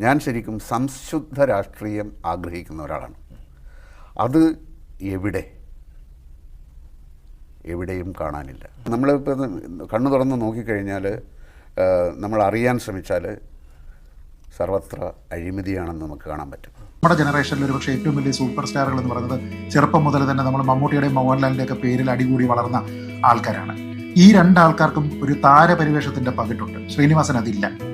ഞാൻ ശരിക്കും സംശുദ്ധ രാഷ്ട്രീയം ആഗ്രഹിക്കുന്ന ഒരാളാണ്. അത് എവിടെ? എവിടെയും കാണാനില്ല. നമ്മളിപ്പോൾ കണ്ണു തുറന്ന് നോക്കിക്കഴിഞ്ഞാൽ നമ്മൾ അറിയാൻ ശ്രമിച്ചാൽ സർവത്ര അഴിമതിയാണെന്ന് നമുക്ക് കാണാൻ പറ്റും. നമ്മുടെ ജനറേഷനിൽ ഒരു പക്ഷേ ഏറ്റവും വലിയ സൂപ്പർ സ്റ്റാറുകൾ എന്ന് പറയുന്നത് ചെറുപ്പം മുതൽ തന്നെ നമ്മൾ മമ്മൂട്ടിയുടെയും മോഹൻലാലിന്റെ ഒക്കെ പേരിൽ അടികൂടി വളർന്ന ആൾക്കാരാണ്. ഈ രണ്ടാൾക്കാർക്കും ഒരു താരപരിവേഷത്തിന്റെ പകിട്ടുണ്ട് ശ്രീനിവാസൻ അതില്ല. അതെ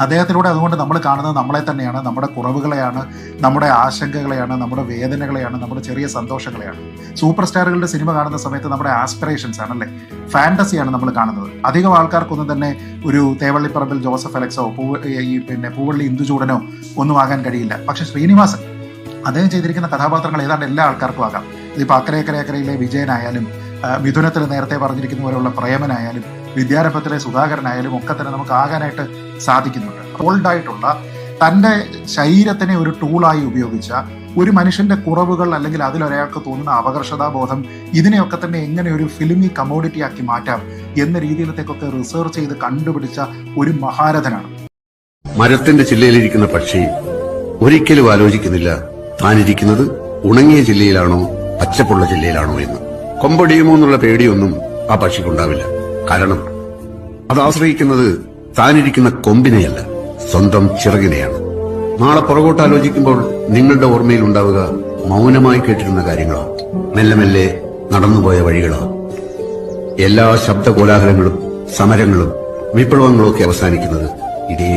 അദ്ദേഹത്തിലൂടെ അതുകൊണ്ട് നമ്മൾ കാണുന്നത് നമ്മളെ തന്നെയാണ് നമ്മുടെ കുറവുകളെയാണ് നമ്മുടെ ആശങ്കകളെയാണ് നമ്മുടെ വേദനകളെയാണ് നമ്മുടെ ചെറിയ സന്തോഷങ്ങളെയാണ്. സൂപ്പർ സ്റ്റാറുകളുടെ സിനിമ കാണുന്ന സമയത്ത് നമ്മുടെ ആസ്പിറേഷൻസ് ആണല്ലേ? ഫാന്റസിയാണ് നമ്മൾ കാണുന്നത്. അധികം ആൾക്കാർക്കൊന്നും തന്നെ ഒരു തേവള്ളിപ്പറമ്പിൽ ജോസഫ് അലക്സോ പൂ ഈ പിന്നെ പൂവള്ളി ഇന്ദുചൂടനോ ഒന്നും ആകാൻ കഴിയില്ല. പക്ഷെ ശ്രീനിവാസൻ അദ്ദേഹം ചെയ്തിരിക്കുന്ന കഥാപാത്രങ്ങൾ ഏതാണ്ട് എല്ലാ ആൾക്കാർക്കും ആകാം. ഇതിപ്പോൾ അക്കരെ അക്കരെ അക്കരയിലെ വിജയനായാലും മിഥുനത്തിൽ നേരത്തെ പറഞ്ഞിരിക്കുന്ന പോലെയുള്ള പ്രേമനായാലും വിദ്യാരംഭത്തിലെ സുധാകരനായാലും ഒക്കെ തന്നെ നമുക്ക് ആകാനായിട്ട് സാധിക്കുന്നുണ്ട്. ഓൾഡായിട്ടുള്ള തന്റെ ശരീരത്തിനെ ഒരു ടൂളായി ഉപയോഗിച്ച ഒരു മനുഷ്യന്റെ കുറവുകൾ അല്ലെങ്കിൽ അതിലൊരാൾക്ക് തോന്നുന്ന അപകർഷതാബോധം ഇതിനെയൊക്കെ തന്നെ എങ്ങനെ ഒരു ഫിലിമി കമോഡിറ്റി ആക്കി മാറ്റാം എന്ന രീതിയിലത്തേക്കൊക്കെ റിസർച്ച് ചെയ്ത് കണ്ടുപിടിച്ച ഒരു മഹാരഥനാണ്. മരത്തിന്റെ ചില്ലയിലിരിക്കുന്ന പക്ഷി ഒരിക്കലും ആലോചിക്കുന്നില്ല താനിരിക്കുന്നത് ഉണങ്ങിയ ജില്ലയിലാണോ പച്ചപ്പുള്ള ജില്ലയിലാണോ എന്ന്. കൊമ്പടിയുമോ എന്നുള്ള പേടിയൊന്നും ആ പക്ഷിക്കുണ്ടാവില്ല. കാരണം അത് ആശ്രയിക്കുന്നത് താനിരിക്കുന്ന കൊമ്പിനെയല്ല സ്വന്തം ചിറകിനെയാണ്. നാളെ പുറകോട്ട് ആലോചിക്കുമ്പോൾ നിങ്ങളുടെ ഓർമ്മയിൽ ഉണ്ടാവുക മൗനമായി കേട്ടിരുന്ന കാര്യങ്ങളോ മെല്ലെ മെല്ലെ നടന്നുപോയ വഴികളോ. എല്ലാ ശബ്ദ കോലാഹലങ്ങളും സമരങ്ങളും വിപ്ലവങ്ങളും ഒക്കെ അവസാനിക്കുന്നത് ഇതേ